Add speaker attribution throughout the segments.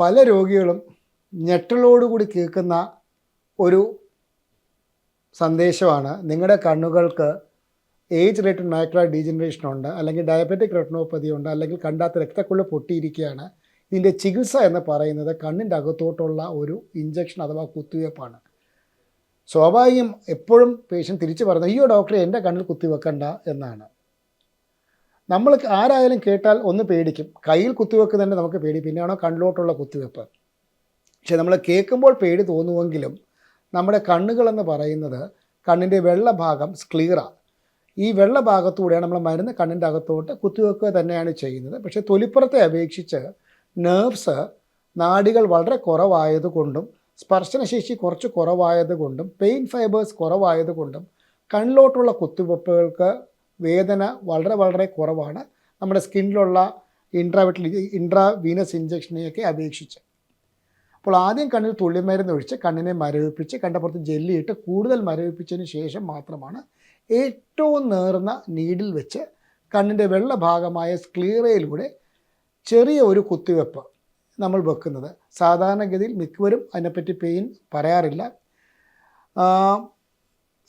Speaker 1: പല രോഗികളും ഞെട്ടലോടുകൂടി കേൾക്കുന്ന ഒരു സന്ദേശമാണ്. നിങ്ങളുടെ കണ്ണുകൾക്ക് ഏജ് റിലേറ്റഡ് മൈക്രോ ഡീജനറേഷൻ ഉണ്ട് അല്ലെങ്കിൽ ഡയബറ്റിക് റെട്ടിനോപ്പതി ഉണ്ട് അല്ലെങ്കിൽ കണ്ടാത്ത രക്തക്കുള്ള പൊട്ടിയിരിക്കുകയാണ്. ഇതിന്റെ ചികിത്സ എന്ന് പറയുന്നത് കണ്ണിന്റെ അകത്തോട്ടുള്ള ഒരു ഇഞ്ചക്ഷൻ അഥവാ കുത്തിവയ്പ്പാണ് സ്വാഭാവികം എപ്പോഴും പേഷ്യന്റ് തിരിച്ചു പറയുന്നത് അയ്യോ ഡോക്ടറെ എന്റെ കണ്ണിൽ കുത്തിവെക്കണ്ട എന്നാണ്. നമ്മൾ ആരായാലും കേട്ടാൽ ഒന്ന് പേടിക്കും. കയ്യിൽ കുത്തിവെക്കുന്നതന്നെ നമുക്ക് പേടി. പിന്നെയാണോ കണ്ണിലോട്ടുള്ള കുത്തിവെപ്പ്? പക്ഷെ നമ്മൾ കേൾക്കുമ്പോൾ പേടി തോന്നുമെങ്കിലും നമ്മുടെ കണ്ണുകളെന്ന് പറയുന്നത് കണ്ണിന്റെ വെള്ള ഭാഗം ഈ വെള്ള ഭാഗത്തൂടെയാണ് നമ്മൾ മരുന്ന് കണ്ണിന്റെ അകത്തോട്ട് കുത്തിവെക്കുക തന്നെയാണ് ചെയ്യുന്നത്. പക്ഷേ തൊലിപ്പുറത്തെ അപേക്ഷിച്ച് നേർവ്സ് നാടികൾ വളരെ കുറവായതുകൊണ്ടും സ്പർശനശേഷി കുറച്ച് കുറവായതുകൊണ്ടും പെയിൻ ഫൈബേഴ്സ് കുറവായതുകൊണ്ടും കണ്ണിലോട്ടുള്ള കുത്തിവെപ്പുകൾക്ക് വേദന വളരെ വളരെ കുറവാണ്. നമ്മുടെ സ്കിന്നിലുള്ള ഇൻട്രാവിറ്റൽ ഇൻട്രാ വീനസ് ഇഞ്ചക്ഷനെയൊക്കെ അപേക്ഷിച്ച്. അപ്പോൾ ആദ്യം കണ്ണിൽ തുള്ളിമരുന്ന് ഒഴിച്ച് കണ്ണിനെ മരവിപ്പിച്ച് കണ്ടപ്പുറത്ത് ജെല്ലിയിട്ട് കൂടുതൽ മരവിപ്പിച്ചതിന് ശേഷം മാത്രമാണ് ഏറ്റവും നേർന്ന നീഡിൽ വെച്ച് കണ്ണിന്റെ വെള്ള ഭാഗമായ സ്ക്ലീറയിലൂടെ ചെറിയ ഒരു കുത്തിവെപ്പ് നമ്മൾ വെക്കുന്നത്. സാധാരണഗതിയിൽ മിക്കവരും അതിനെപ്പറ്റി പെയിൻ പറയാറില്ല.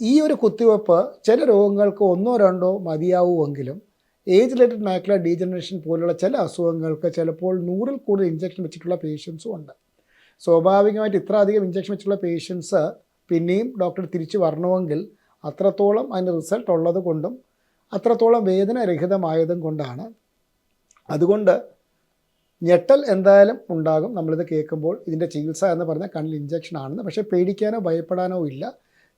Speaker 1: ഈ ഒരു കുത്തിവെപ്പ് ചില രോഗങ്ങൾക്ക് ഒന്നോ രണ്ടോ മതിയാവുമെങ്കിലും ഏജ് റിലേറ്റഡ് മാക്യുലർ ഡീജനറേഷൻ പോലുള്ള ചില അസുഖങ്ങൾക്ക് ചിലപ്പോൾ നൂറിൽ കൂടുതൽ ഇഞ്ചക്ഷൻ വെച്ചിട്ടുള്ള പേഷ്യൻസും ഉണ്ട്. സ്വാഭാവികമായിട്ട് ഇത്ര അധികം ഇഞ്ചക്ഷൻ വെച്ചിട്ടുള്ള പേഷ്യൻസ് പിന്നെയും ഡോക്ടർ തിരിച്ചു വരണമെങ്കിൽ അത്രത്തോളം അതിന്റെ റിസൾട്ട് ഉള്ളത് കൊണ്ടും അത്രത്തോളം വേദനരഹിതമായതും കൊണ്ടാണ്. അതുകൊണ്ട് ഞെട്ടൽ എന്തായാലും ഉണ്ടാകും. നമ്മളിത് കേൾക്കുമ്പോൾ ഇതിന്റെ ചികിത്സ എന്ന് പറഞ്ഞാൽ കണ്ണിൽ ഇഞ്ചക്ഷൻ ആണെന്ന്. പക്ഷേ പേടിക്കാനോ ഭയപ്പെടാനോ ഇല്ല.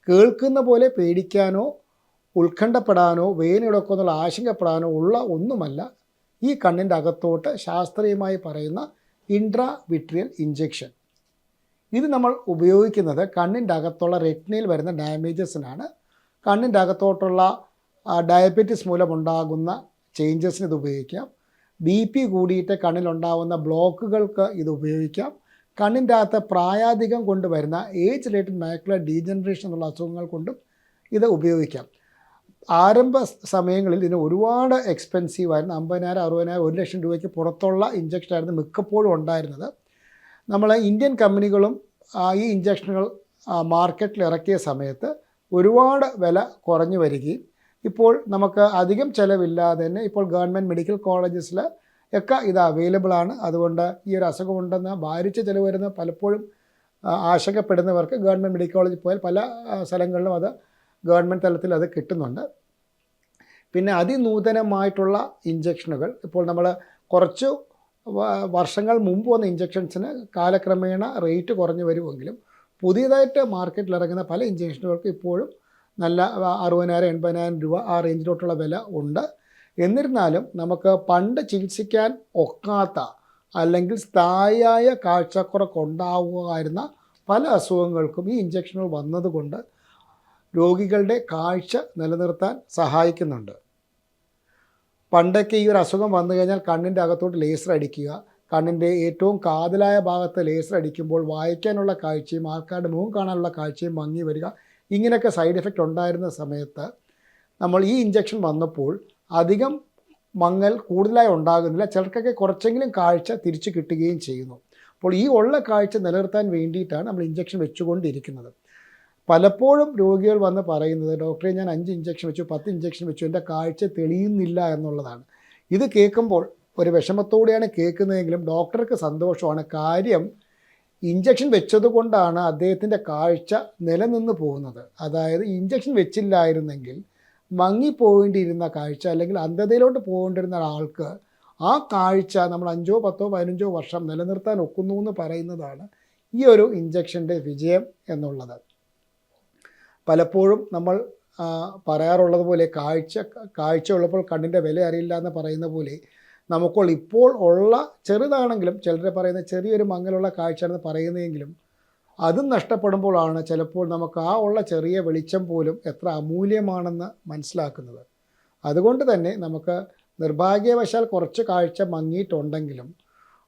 Speaker 1: കേൾക്കുന്ന പോലെ പേടിക്കാനോ ഉത്കണ്ഠപ്പെടാനോ വേദനയെടുക്കോ എന്നുള്ള ആശങ്കപ്പെടാനോ ഉള്ള ഒന്നുമല്ല. ഈ കണ്ണിന്റെ അകത്തോട്ട് ശാസ്ത്രീയമായി പറയുന്ന ഇൻട്രാ വിട്രിയൽ ഇഞ്ചെക്ഷൻ ഇത് നമ്മൾ ഉപയോഗിക്കുന്നത് കണ്ണിന്റെ അകത്തുള്ള റെറ്റിനയിൽ വരുന്ന ഡാമേജസിനാണ് കണ്ണിന്റെ അകത്തോട്ടുള്ള ഡയബറ്റിസ് മൂലമുണ്ടാകുന്ന ചേഞ്ചസിന് ഇത് ഉപയോഗിക്കാം. ബി പി കൂടിയിട്ട് കണ്ണിലുണ്ടാകുന്ന ബ്ലോക്കുകൾക്ക് ഇത് ഉപയോഗിക്കാം. കണ്ണിന്റെ അകത്ത് പ്രായാധികം കൊണ്ട് വരുന്ന ഏജ് റിലേറ്റഡ് മാക്കുലർ ഡീജനറേഷൻ എന്നുള്ള അസുഖങ്ങൾ കൊണ്ടും ഇത് ഉപയോഗിക്കാം. ആരംഭ സമയങ്ങളിൽ ഇതിന് ഒരുപാട് എക്സ്പെൻസീവ് ആയിരുന്നു. അമ്പതിനായിരം അറുപതിനായിരം ഒരു ലക്ഷം രൂപയ്ക്ക് പുറത്തുള്ള ഇഞ്ചക്ഷൻ ആയിരുന്നു മിക്കപ്പോഴും ഉണ്ടായിരുന്നത്. നമ്മൾ ഇന്ത്യൻ കമ്പനികളും ഈ ഇഞ്ചക്ഷനുകൾ മാർക്കറ്റിൽ ഇറക്കിയ സമയത്ത് ഒരുപാട് വില കുറഞ്ഞു വരികയും ഇപ്പോൾ നമുക്ക് അധികം ചിലവില്ലാതെ തന്നെ ഇപ്പോൾ ഗവൺമെന്റ് മെഡിക്കൽ കോളേജസിൽ ഒക്കെ ഇത് അവൈലബിൾ ആണ്. അതുകൊണ്ട് ഈ ഒരു അസുഖമുണ്ടെന്ന് ഭാരിച്ച ചിലവ് വരുന്ന പലപ്പോഴും ആശങ്കപ്പെടുന്നവർക്ക് ഗവൺമെന്റ് മെഡിക്കൽ കോളേജിൽ പോയാൽ പല സ്ഥലങ്ങളിലും അത് ഗവൺമെന്റ് തലത്തിൽ അത് കിട്ടുന്നുണ്ട്. പിന്നെ അതിനൂതനമായിട്ടുള്ള ഇഞ്ചക്ഷനുകൾ ഇപ്പോൾ നമ്മൾ കുറച്ച് വർഷങ്ങൾ മുമ്പ് വന്ന ഇഞ്ചക്ഷൻസിന് കാലക്രമേണ റേറ്റ് കുറഞ്ഞു വരുമെങ്കിലും പുതിയതായിട്ട് മാർക്കറ്റിൽ ഇറങ്ങുന്ന പല ഇഞ്ചക്ഷനുകൾക്ക് ഇപ്പോഴും നല്ല അറുപതിനായിരം എൺപതിനായിരം രൂപ ആ റേഞ്ചിലോട്ടുള്ള വില ഉണ്ട്. എന്നിരുന്നാലും നമുക്ക് പണ്ട് ചികിത്സിക്കാൻ ഒക്കാത്ത അല്ലെങ്കിൽ സ്ഥായിയായ കാഴ്ചക്കുറക്കുണ്ടാവുമായിരുന്ന പല അസുഖങ്ങൾക്കും ഈ ഇഞ്ചക്ഷനുകൾ വന്നതുകൊണ്ട് രോഗികളുടെ കാഴ്ച നിലനിർത്താൻ സഹായിക്കുന്നുണ്ട്. പണ്ടൊക്കെ ഈ ഒരു അസുഖം വന്നു കഴിഞ്ഞാൽ കണ്ണിന്റെ അകത്തോട്ട് ലേസർ അടിക്കുക കണ്ണിന്റെ ഏറ്റവും കാതലായ ഭാഗത്ത് ലേസർ അടിക്കുമ്പോൾ വായിക്കാനുള്ള കാഴ്ചയും ആൾക്കാരുടെ മുഖം കാണാനുള്ള കാഴ്ചയും മങ്ങി വരിക ഇങ്ങനെയൊക്കെ സൈഡ് എഫക്റ്റ് ഉണ്ടായിരുന്ന സമയത്ത് നമ്മൾ ഈ ഇഞ്ചക്ഷൻ വന്നപ്പോൾ അധികം മങ്ങൽ കൂടുതലായി ഉണ്ടാകുന്നില്ല. ചിലർക്കൊക്കെ കുറച്ചെങ്കിലും കാഴ്ച തിരിച്ചു കിട്ടുകയും ചെയ്യുന്നു. അപ്പോൾ ഈ ഉള്ള കാഴ്ച നിലനിർത്താൻ വേണ്ടിയിട്ടാണ് നമ്മൾ ഇഞ്ചക്ഷൻ വെച്ചുകൊണ്ടിരിക്കുന്നത്. പലപ്പോഴും രോഗികൾ വന്ന് പറയുന്നത് ഡോക്ടറെ ഞാൻ അഞ്ച് ഇഞ്ചക്ഷൻ വെച്ചു പത്ത് ഇഞ്ചക്ഷൻ വെച്ചു എന്റെ കാഴ്ച തെളിയുന്നില്ല എന്നുള്ളതാണ്. ഇത് കേൾക്കുമ്പോൾ ഒരു വിഷമത്തോടെയാണ് കേൾക്കുന്നതെങ്കിലും ഡോക്ടർക്ക് സന്തോഷമാണ്. കാര്യം ഇഞ്ചക്ഷൻ വെച്ചതുകൊണ്ടാണ് അദ്ദേഹത്തിന്റെ കാഴ്ച നിലനിന്ന് പോകുന്നത്. അതായത് ഇഞ്ചക്ഷൻ വെച്ചില്ലായിരുന്നെങ്കിൽ മങ്ങിപ്പോകേണ്ടിയിരുന്ന കാഴ്ച അല്ലെങ്കിൽ അന്ധതയിലോട്ട് പോകേണ്ടിരുന്ന ഒരാൾക്ക് ആ കാഴ്ച നമ്മൾ അഞ്ചോ പത്തോ പതിനഞ്ചോ വർഷം നിലനിർത്താൻ ഒക്കുന്നു എന്ന് പറയുന്നതാണ് ഈ ഒരു ഇഞ്ചക്ഷന്റെ വിജയം എന്നുള്ളത്. പലപ്പോഴും നമ്മൾ പറയാറുള്ളത് പോലെ കാഴ്ച കാഴ്ച ഉള്ളപ്പോൾ കണ്ണിന്റെ വില അറിയില്ല എന്ന് പറയുന്ന പോലെ നമുക്കുള്ള ഇപ്പോൾ ഉള്ള ചെറുതാണെങ്കിലും ചിലരെ പറയുന്ന ചെറിയൊരു മങ്ങലുള്ള കാഴ്ചയാണെന്ന് പറയുന്നതെങ്കിലും അതും നഷ്ടപ്പെടുമ്പോഴാണ് ചിലപ്പോൾ നമുക്ക് ആ ഉള്ള ചെറിയ വെളിച്ചം പോലും എത്ര അമൂല്യമാണെന്ന് മനസ്സിലാക്കുന്നത്. അതുകൊണ്ട് തന്നെ നമുക്ക് നിർഭാഗ്യവശാൽ കുറച്ച് കാഴ്ച മങ്ങിയിട്ടുണ്ടെങ്കിലും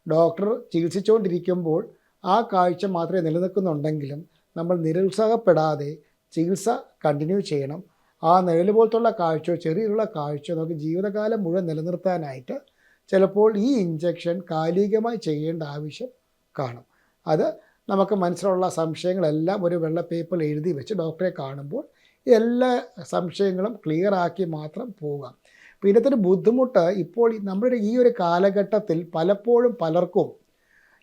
Speaker 1: ഡോക്ടർ ചികിത്സിച്ചുകൊണ്ടിരിക്കുമ്പോൾ ആ കാഴ്ച മാത്രമേ നിലനിൽക്കുന്നുണ്ടെങ്കിലും നമ്മൾ നിരുത്സാഹപ്പെടാതെ ചികിത്സ കണ്ടിന്യൂ ചെയ്യണം. ആ നിഴൽ പോലത്തുള്ള കാഴ്ചയോ ചെറിയുള്ള കാഴ്ചയോ നമുക്ക് ജീവിതകാലം മുഴുവൻ നിലനിർത്താനായിട്ട് ചിലപ്പോൾ ഈ ഇഞ്ചക്ഷൻ കാലികമായി ചെയ്യേണ്ട ആവശ്യം കാണും. അത് നമുക്ക് മനസ്സിലുള്ള സംശയങ്ങളെല്ലാം ഒരു വെള്ള പേപ്പറിൽ എഴുതി വെച്ച് ഡോക്ടറെ കാണുമ്പോൾ എല്ലാ സംശയങ്ങളും ക്ലിയർ ആക്കി മാത്രം പോവുക അപ്പോൾ ഒരു ബുദ്ധിമുട്ട് ഇപ്പോൾ നമ്മുടെ ഈ ഒരു കാലഘട്ടത്തിൽ പലപ്പോഴും പലർക്കും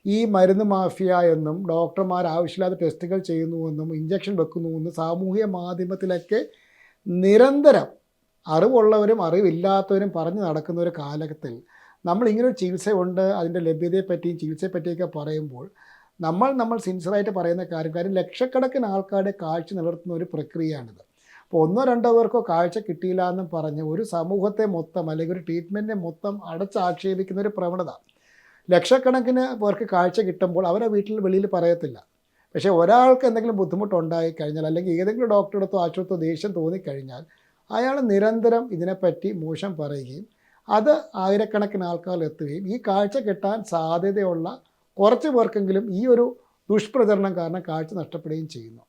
Speaker 1: ഈ മരുന്ന് മാഫിയ എന്നും ഡോക്ടർമാർ ആവശ്യമില്ലാത്ത ടെസ്റ്റുകൾ ചെയ്യുന്നുവെന്നും ഇഞ്ചക്ഷൻ വെക്കുന്നുവെന്നും സാമൂഹ്യ മാധ്യമത്തിലൊക്കെ നിരന്തരം അറിവുള്ളവരും അറിവില്ലാത്തവരും പറഞ്ഞു നടക്കുന്ന ഒരു കാലഘട്ടത്തിൽ നമ്മൾ ഇങ്ങനൊരു ചികിത്സയുണ്ട് അതിന്റെ ലഭ്യതയെപ്പറ്റിയും ചികിത്സയെപ്പറ്റിയൊക്കെ പറയുമ്പോൾ നമ്മൾ നമ്മൾ സിൻസിയറായിട്ട് പറയുന്ന കാര്യം കാര്യം ലക്ഷക്കണക്കിന് ആൾക്കാരുടെ കാഴ്ച നിലനിർത്തുന്ന ഒരു പ്രക്രിയയാണിത്. അപ്പോൾ ഒന്നോ രണ്ടോ പേർക്കോ കാഴ്ച കിട്ടിയില്ല എന്ന് പറഞ്ഞ് ഒരു സമൂഹത്തെ മൊത്തം അല്ലെങ്കിൽ ഒരു ട്രീറ്റ്മെന്റിനെ മൊത്തം അടച്ചാക്ഷേപിക്കുന്ന ഒരു പ്രവണത. ലക്ഷക്കണക്കിന് പേർക്ക് കാഴ്ച കിട്ടുമ്പോൾ അവരെ വീട്ടിൽ വെളിയിൽ പറയത്തില്ല. പക്ഷേ ഒരാൾക്ക് എന്തെങ്കിലും ബുദ്ധിമുട്ടുണ്ടായി കഴിഞ്ഞാൽ അല്ലെങ്കിൽ ഏതെങ്കിലും ഡോക്ടറെ അടുത്തോ ആശുപത്രിയോ ദേഷ്യം തോന്നിക്കഴിഞ്ഞാൽ അയാൾ നിരന്തരം ഇതിനെപ്പറ്റി മോശം പറയുകയും അത് ആയിരക്കണക്കിന് ആൾക്കാരിൽ എത്തുകയും ഈ കാഴ്ച കിട്ടാൻ സാധ്യതയുള്ള കുറച്ച് പേർക്കെങ്കിലും ഈ ഒരു ദുഷ്പ്രചരണം കാരണം കാഴ്ച നഷ്ടപ്പെടുകയും ചെയ്യുന്നു.